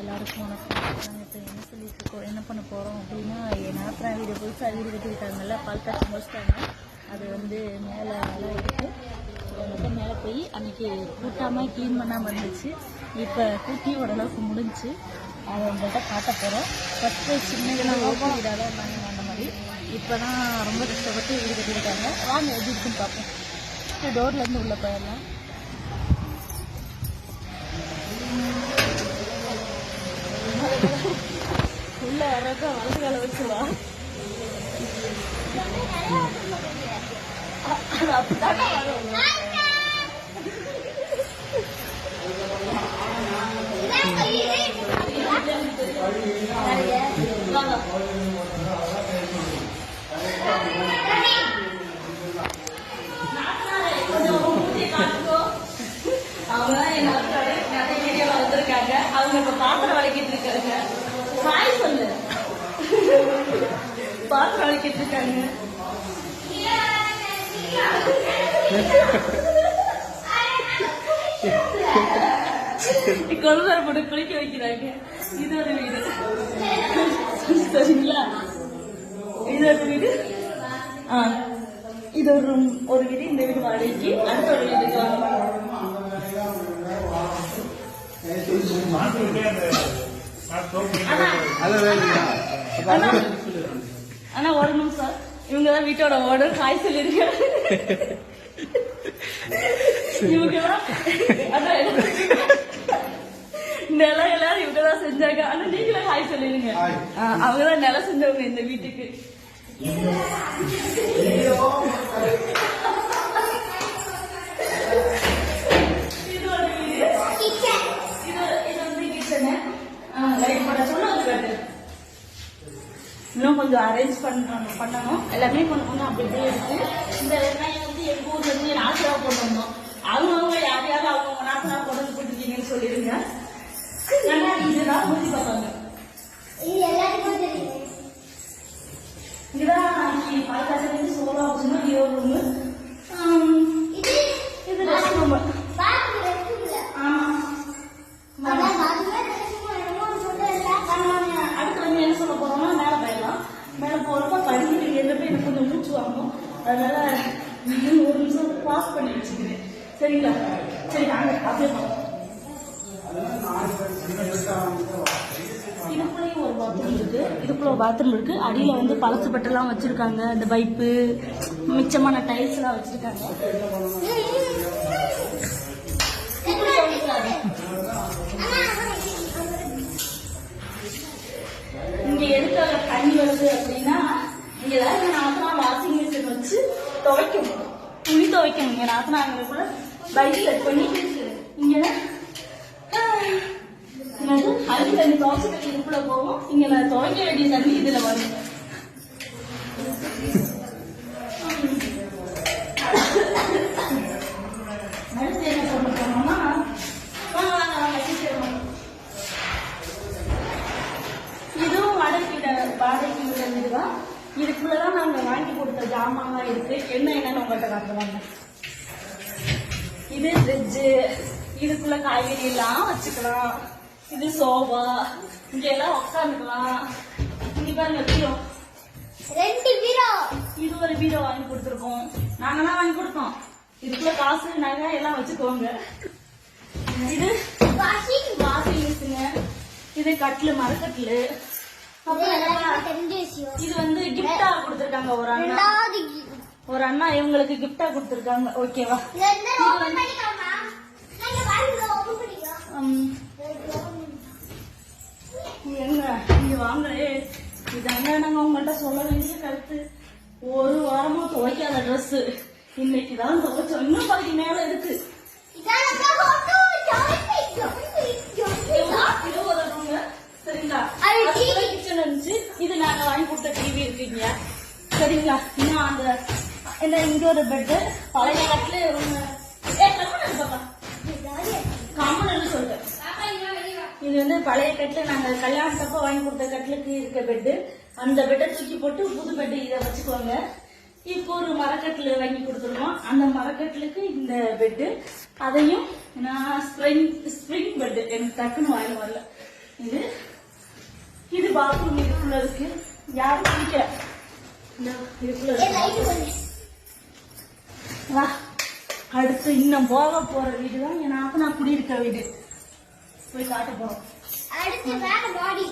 எல்லாருக்கும் வணக்கம். நாங்கள் இப்போ என்ன சொல்லிட்டு இருக்கோம் என்ன பண்ண போகிறோம் அப்படின்னா என் நாத்தனா வீடு புதுசாக வீடு கட்டிக்கிட்டாங்கல்ல பால் காய்ச்சி முடிச்சிட்டாங்க. அது வந்து மேலே நல்லா இருக்குது வந்து மேலே போய் அன்றைக்கி கூட்டாமல் க்ளீன் பண்ணாமல் இருந்துச்சு. இப்போ கூட்டி ஓரளவுக்கு முடிஞ்சு அதை உங்கள்கிட்ட காட்ட போகிறோம் ஃபஸ்ட்டு சின்னதெல்லாம் ஓப்பன் வீடாக தான் இருந்தாங்க அந்த மாதிரி. இப்போ தான் ரொம்ப கஷ்டப்பட்டு வீடு கட்டியிருக்காங்க வாங்க எப்படி இருக்குன்னு பார்ப்போம். டோர்லேருந்து உள்ளே போயிடலாம் உள்ள இறக்க வலது கால வச்சு வா அது அப்படித்தானே வரும். வா, வா. கொஞ்சம் மூஞ்சியை உள்ள வர்றத வலது கால நிறைய வீடியோல வந்திருக்காங்க. அவங்க இப்ப பாத்திரம் வளக்கிட்டு இருக்காங்க. சாய் சொல்லு பாத்திரம் வளக்கிட்டு இருக்காங்க. கொழுவரை போட்டு குளிக்க வைக்கிறாங்க. இது ஒரு வீடு. சரிங்களா? இது ஒரு வீடு. ஆ இது ஒரு room, ஒரு வீடு. இந்த வீடு வாடகைக்கு. அடுத்த ஒரு வீடு அண்ணா அண்ணா ஒரு நிமிஷம் இவங்க தான் வீட்டோட ஓனர். ஹாய் சொல்லிருக்க இவங்க நிலம் எல்லாரும் இவங்க தான் செஞ்சாங்க. ஆனா நீங்களே ஹாய் சொல்லிருங்க. அவங்க தான் நிலம் செஞ்சவங்க இந்த வீட்டுக்கு. இது ஒரு வீடு. இது இது வந்து கிச்சனு லைட் போட சொன்னா அது கட்டு இன்னும் கொஞ்சம் அரேஞ்ச் பண்ணணும் பண்ணணும். எல்லாமே கொஞ்சம் கொஞ்சம் அப்படி இப்படியே இருக்கு. இந்த வெங்காயம் வந்து எங்க ஊர்ல இருந்து நாசரா கொண்டு வந்தோம். அவங்கவுங்க யார் யாரும் அவங்கவுங்க நாசரா கொண்டு வந்து கொடுத்துருக்கீங்கன்னு சொல்லிடுங்க. கண்ணாடி இதுதான் ஊசி பார்ப்பாங்க. இது எல்லாருக்கும் தெரியும். இதுதான் நாளைக்கு பாய்க்காசலேருந்து சோலா வச்சுன்னா ஹீரோ ரூமு இது இது ரெஸ்ட் ரூம் பாத்ரூம் ரெஸ்ட்ரூம்ல அதான் பாத்ரூம்ல ரெஸ்ட்ரூம் என்னமோ சொல்ல எல்லாம் பண்ணுவாங்க அடுத்து வந்து என்ன சொல்ல போறோம்னா மேலே போயிடலாம் மேலே போறப்ப படிக்கிட்டு எழுப்ப எனக்கு கொஞ்சம் மூச்சு வாங்கும் அதனால இன்னும் ஒரு நிமிஷம் பாஸ் பண்ணி வச்சுக்கிறேன் சரிங்களா சரி வாங்க அப்படியே போலாம். இதுக்குள்ளேயும் ஒரு பாத்ரூம் இருக்கு இதுக்குள்ள பாத்ரூம் இருக்கு. அடியில வந்து பழசு பட்டெல்லாம் வச்சிருக்காங்க. இந்த பைப்பு மிச்சமான டைல்ஸ் எல்லாம் வச்சிருக்காங்க. இங்க எடுத்த தண்ணி வருது அப்படின்னா இங்க ஏதாவது நாத்தனா வாஷிங் மிஷின் வச்சு துவைக்கணும். துணி துவைக்கணும். இங்க நாத்தனா கூட பைக் பண்ணி இங்க என்னது அழுக்கு தண்ணி துவைச்சு தண்ணி இதுக்குள்ள போகும். இங்க நான் துவைக்க வேண்டிய தண்ணி இதுல வரும் அடுத்து என்ன பண்ண போனோம்னா வாங்க வாங்க வாங்க சீக்கிரம். வாங்க. இதுவும் வாடகை வீட வாடகை வீடு வீடுதான் இதுக்குள்ளதான் நாங்க வாங்கி கொடுத்த ஜாமான்லாம் இருக்கு. என்ன என்னன்னு உங்கள்கிட்ட காட்டுவாங்க இது ஃப்ரிட்ஜு இதுக்குள்ள காய்கறி எல்லாம் வச்சுக்கலாம். இது சோபா இங்க எல்லாம் உட்காந்துக்கலாம் இங்க பாருங்க பீரோ. ரெண்டு பீரோ. இது ஒரு பீரோ வாங்கி கொடுத்துருக்கோம். நாங்க தான் வாங்கி கொடுத்தோம். இதுக்குள்ள காசு நகை எல்லாம் வச்சுக்கோங்க. இது வாஷிங் வாஷிங் மிஷின். இது கட்லு மரக்கட்லு இது வந்து கிஃப்டா கொடுத்திருக்காங்க ஒரு அண்ணா. ஒரு அண்ணா இவங்களுக்கு கிஃப்டா கொடுத்திருக்காங்க. ஓகேவா நாங்க உங்கள்கிட்ட சொல்ல வேண்டிய கருத்து? ஒரு வாரமா துவைக்காத ட்ரெஸ் இன்னைக்கு தான் துவைச்சோம். இன்னும் பாதி மேல இருக்கு. சரிங்களா? கிச்சன் இருந்துச்சு. இது நாங்க வாங்கி கொடுத்த டிவி இருக்கீங்க. சரிங்களா? இன்னும் அந்த இந்த இங்க ஒரு பெட் பழைய பாப்பா. கம்மன் சொல்லிட்டேன் இது வந்து பழைய கட்டில். நாங்க கல்யாணத்தப்ப வாங்கி கொடுத்த கட்டிலுக்கு இருக்க பெட்டு அந்த பெட்டை தூக்கி போட்டு புது பெட்டு இதை வச்சுக்கோங்க. இப்போ ஒரு மரக்கட்டில் வாங்கி கொடுத்துருக்கோம். அந்த மரக்கட்டிலுக்கு இந்த பெட்டு அதையும் நான் ஸ்ப்ரிங் ஸ்ப்ரிங் பெட்டு எனக்கு டக்குன்னு வாங்கி வரல. இது இது பாத்ரூம் இதுக்குள்ள இருக்கு. யாரும் பண்ணு வா. அடுத்து இன்னும் போக போற வீடு தான் என் நாக்கு நான் குடியிருக்க வீடு. போய் காட்ட போறோம். அடுத்து மேல பாடி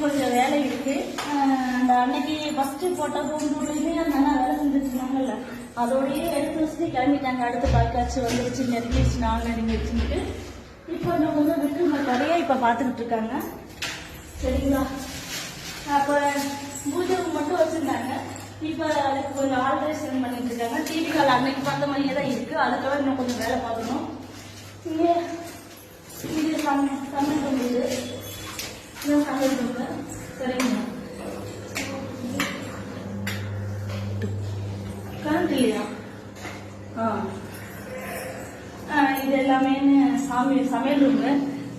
இன்னும் கொஞ்சம் வேலை இருக்கு. அந்த அன்னைக்கு ஃபர்ஸ்ட் போட்ட பூண்டுலையுமே அந்த அண்ணா வேலை செஞ்சுருந்தாங்கல்ல அதோடய எடுத்து வச்சுட்டு கிளம்பிட்டாங்க. அடுத்த பால்காட்சி வந்துருச்சு நெருங்கிடுச்சு நாள் நெருங்கிடுச்சுன்ட்டு இப்போ இன்னும் கொஞ்சம் விட்டு கடையா இப்போ பார்த்துக்கிட்டு இருக்காங்க சரிங்களா? அப்போ பூஜை மட்டும் வச்சிருந்தாங்க. இப்போ அதுக்கு கொஞ்சம் ஆல்ட்ரேஷன் பண்ணிட்டு இருக்காங்க டிவி கால் அன்னைக்கு பார்த்த மாதிரியே தான் இருக்கு. அதுக்காக இன்னும் கொஞ்சம் வேலை பார்க்கணும். இங்கே இது சமையல் சமையல் பண்ணிடுது இதான் சமையல் பண்ணுங்க சரிங்க கரண்ட் இல்லையா ஆ இது எல்லாமே சாமி சமையல் ரூமு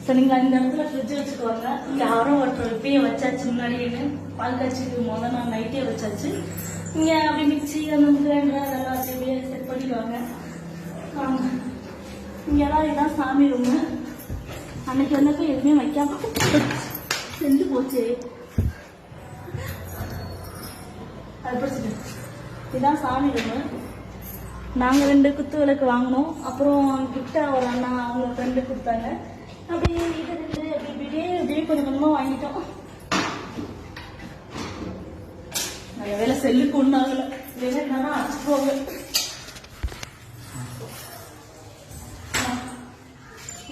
சரிங்களா அந்த இடத்துல ஃப்ரிட்ஜ் வச்சுக்கோங்க. இங்கே யாரும் ஒருத்தர் இப்பயே வச்சாச்சு முன்னாடியே. பால் காய்ச்சிக்கு முதல் நாள் நைட்டே வச்சாச்சு. இங்கே அப்படி மிக்சி அந்த கிரைண்டர் அதெல்லாம் வச்சு அப்படியே செட் பண்ணிக்குவாங்க ஆமா. இங்கெல்லாம் இதுதான் சாமி ரூமு அன்னைக்கு வந்தப்ப எதுவுமே வைக்காம செஞ்சு போச்சு. அது பிடிச்சிட்டு. சாமி ரூமு நாங்கள் ரெண்டு குத்து விளக்கு வாங்கினோம். அப்புறம் கிட்ட ஒரு அண்ணா அவங்க ஃப்ரெண்டு கொடுத்தாங்க. அப்படியே இது ரெண்டு அப்படி இப்படியே அப்படியே கொஞ்சம் கொஞ்சமாக வாங்கிட்டோம். நல்ல வேலை செல்லுக்கு ஒன்றாகல. இல்லைன்னா அடிச்சு போக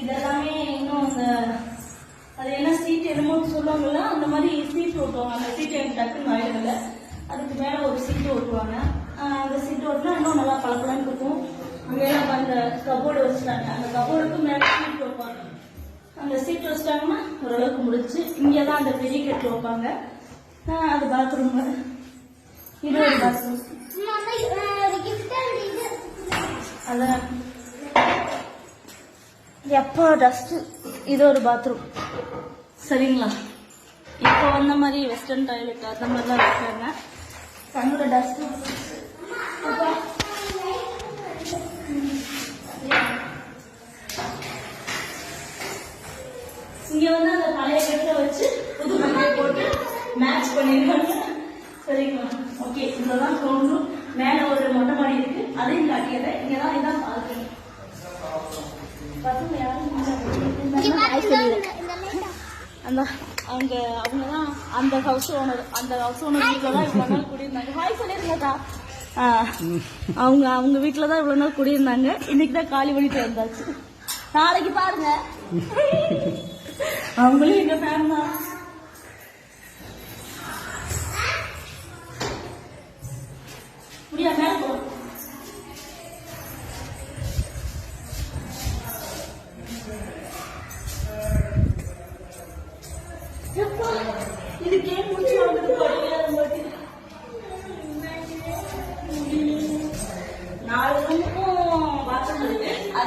இதெல்லாமே இன்னும் அந்த என்னமோ சொல்லுவாங்கல்ல அந்த மாதிரி சீட்டு ஓட்டுவாங்க. அந்த சீட் எனக்கு டக்குன்னு ஆயிடுதில்ல அதுக்கு மேலே ஒரு சீட்டு ஓட்டுவாங்க. அந்த சீட்டு ஓட்டினா இன்னும் நல்லா பழக்கலாம்னு இருக்கும். அங்கெல்லாம் அந்த கபோர்டு வச்சுட்டாங்க. அந்த கபோர்டுக்கு மேலே சீட்டு வைப்பாங்க. அந்த சீட் வச்சிட்டாங்கன்னா ஓரளவுக்கு முடிச்சு இங்கே தான் அந்த பெரிய கெட்டு வைப்பாங்க. அது பாத்ரூம் இது ஒரு பாத்ரூம் அதான். எப்போ டஸ்ட்டு இது ஒரு பாத்ரூம் சரிங்களா? இப்போ வந்த மாதிரி வெஸ்டர்ன் டாய்லெட் அந்த மாதிரிலாம் வச்சுருங்க கண்ணோட டஸ்ட் இங்க வந்து அந்த பழைய கட்டில வச்சு புது கட்டை போட்டு மேட்ச் பண்ணிருக்காங்க சரிங்களா? ஓகே இதெல்லாம் தோணும் மேல ஒரு மொட்டை மாடி இருக்கு. அதையும் காட்டியறேன் இங்கதான் இதான் பால்கனி பசங்க யாரும் இங்க பாத்தீங்களா இந்த இந்த லைட் அந்த அவங்க அவங்க தான் அந்த ஹவுஸ் ஓனர் அந்த ஹவுஸ் ஓனர் வீட்டில் தான் இவ்வளோ நாள் குடியிருந்தாங்க. ஹாய் ஆ, அவங்க அவங்க வீட்டில் தான் இவ்வளோ நாள் குடியிருந்தாங்க. இன்னைக்கு தான் காலி பண்ணிட்டு வந்தாச்சு. நாளைக்கு பாருங்க. அவங்களும் எங்க ஃபேன் தான்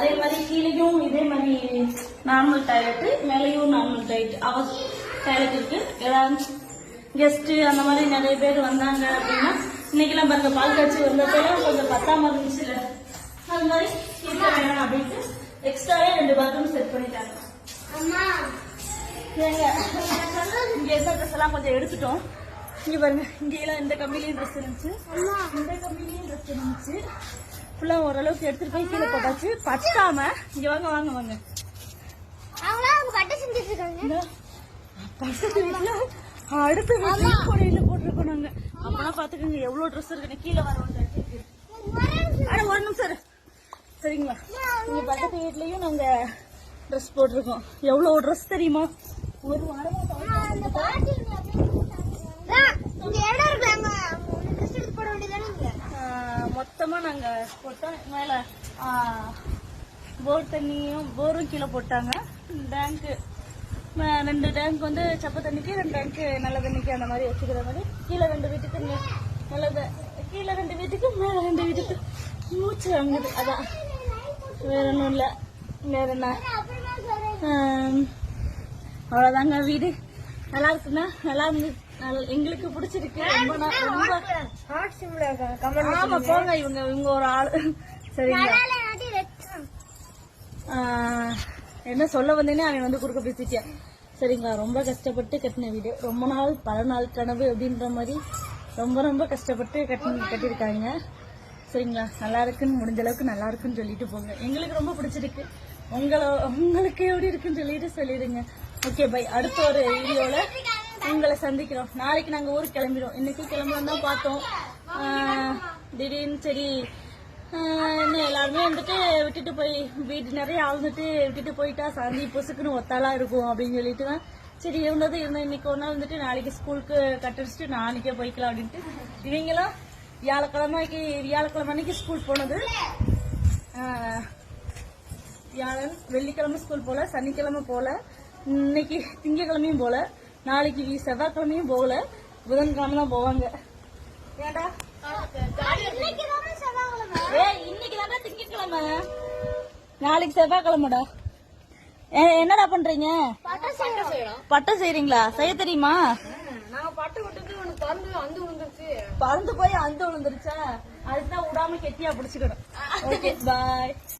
அதே மாதிரி கீழேயும் இதே மாதிரி நார்மல் டாய்லெட் மேலேயும் நார்மல் டாய்லெட் அவ டாய்லெட் இருக்கு. ஏதாவது கெஸ்ட் அந்த மாதிரி நிறைய பேர் வந்தாங்க அப்படின்னா இன்னைக்கெல்லாம் பாருங்க பால் காய்ச்சி வந்தப்பெல்லாம் கொஞ்சம் பத்தாம இருந்துச்சுல அது மாதிரி இருக்க வேணாம் அப்படின்ட்டு எக்ஸ்ட்ராவே ரெண்டு பாத்ரூம் செட் பண்ணிட்டாங்க. இங்க இருந்த ட்ரெஸ் எல்லாம் கொஞ்சம் எடுத்துட்டோம். இங்க பாருங்க இங்க எல்லாம் இந்த கம்பெனிலையும் ட்ரெஸ் இருந்துச்சு. இந்த கம்பெனிலையும் ட்ரெஸ் இருந்துச்சு. ஃபுல்லா ஓரளவுக்கு எடுத்துட்டு போய் கீழே போட்டாச்சு. பத்தாம இங்க வாங்க வாங்க வாங்க. பக்கத்து வீட்டுல அடுத்த வீட்டுல கொடையில போட்டிருக்கோம் நாங்க. அப்பனா பாத்துக்கோங்க எவ்வளவு ட்ரெஸ் இருக்குன்னு கீழே வரோம் அட ஒரு நிமிஷம். சரிங்களா? இங்க பக்கத்து வீட்லயும் நாங்க ட்ரெஸ் போட்டிருக்கோம். எவ்வளவு ட்ரெஸ் தெரியுமா? ஒரு வாரமா மொத்தமாக நாங்கள் போட்டோம் மேலே போர் தண்ணியும் போரும் கீழே போட்டாங்க. டேங்க்கு ரெண்டு டேங்க் வந்து சப்ப தண்ணிக்கு ரெண்டு டேங்க்கு நல்ல தண்ணிக்கு அந்த மாதிரி வச்சுக்கிற மாதிரி. கீழே ரெண்டு வீட்டுக்கு மே- நல்லது கீழே ரெண்டு வீட்டுக்கு மேலே ரெண்டு வீட்டுக்கு. மூச்சு வாங்குது அதான். வேற ஒன்றும் இல்லை. வேற என்ன? அவ்வளோதாங்க வீடு. நல்லா இருக்குன்னா நல்லா இருந்து எங்களுக்கு பிடிச்சிருக்கு. ரொம்ப ரொம்ப ஹாட் சிம்ல கமெண்ட் ஆமா போங்க இவங்க இவங்க ஒரு ஆளு. சரிங்களா? என்ன சொல்ல வந்தேனே அவன் வந்து குறுக்க பேசிட்டியா சரிங்களா? ரொம்ப கஷ்டப்பட்டு கட்டின வீடு. ரொம்ப நாள் பல நாள் கனவு அப்படின்ற மாதிரி ரொம்ப ரொம்ப கஷ்டப்பட்டு கட்டி கட்டியிருக்காங்க. சரிங்களா? நல்லா இருக்குன்னு முடிஞ்ச அளவுக்கு நல்லா இருக்குன்னு சொல்லிட்டு போங்க. எங்களுக்கு ரொம்ப பிடிச்சிருக்கு. உங்களை உங்களுக்கு எப்படி இருக்குன்னு சொல்லிட்டு சொல்லிடுங்க. Okay bye. அடுத்த ஒரு வீடியோல உங்களை சந்திக்கிறோம். நாளைக்கு நாங்க ஊருக்கு கிளம்பிடுவோம். இன்னைக்கு கிளம்பலாம் தான் பார்த்தோம். திடீர்னு சரி இன்னும் எல்லாருமே வந்துட்டு விட்டுட்டு போய் வீட்டு நிறைய ஆழ்ந்துட்டு விட்டுட்டு போயிட்டா சந்தி பொசுக்குன்னு ஒத்தாலாம் இருக்கும் அப்படின்னு சொல்லிட்டு தான். சரி இருந்தது இருந்தது இன்னைக்கு ஒன்றா வந்துட்டு நாளைக்கு ஸ்கூலுக்கு கட்டடிச்சிட்டு நாளைக்கே போய்க்கலாம் அப்படின்ட்டு. இவங்களும் வியாழக்கிழமைக்கு வியாழக்கிழமை அன்னைக்கு ஸ்கூல் போனது. வியாழன் வெள்ளிக்கிழமை ஸ்கூல் போல சனிக்கிழமை போல இன்னைக்கு திங்கக்கிழமையும் போல. நாளைக்கு செவ்வாய்க்கிழமையும் போகல. புதன்கிழமை தான் போவாங்க ஏடா இன்னைக்கு தானே திங்கக்கிழமை நாளைக்கு செவ்வாய்க்கிழமைடா. ஏ- என்னடா பண்றீங்க? பட்டம் செய்யறீங்களா செய்ய தெரியுமா? பறந்து போய் அந்த விழுந்துருச்சா. அதுதான் விடாம கெட்டியா பிடிச்சுக்கணும் ஓகே பாய்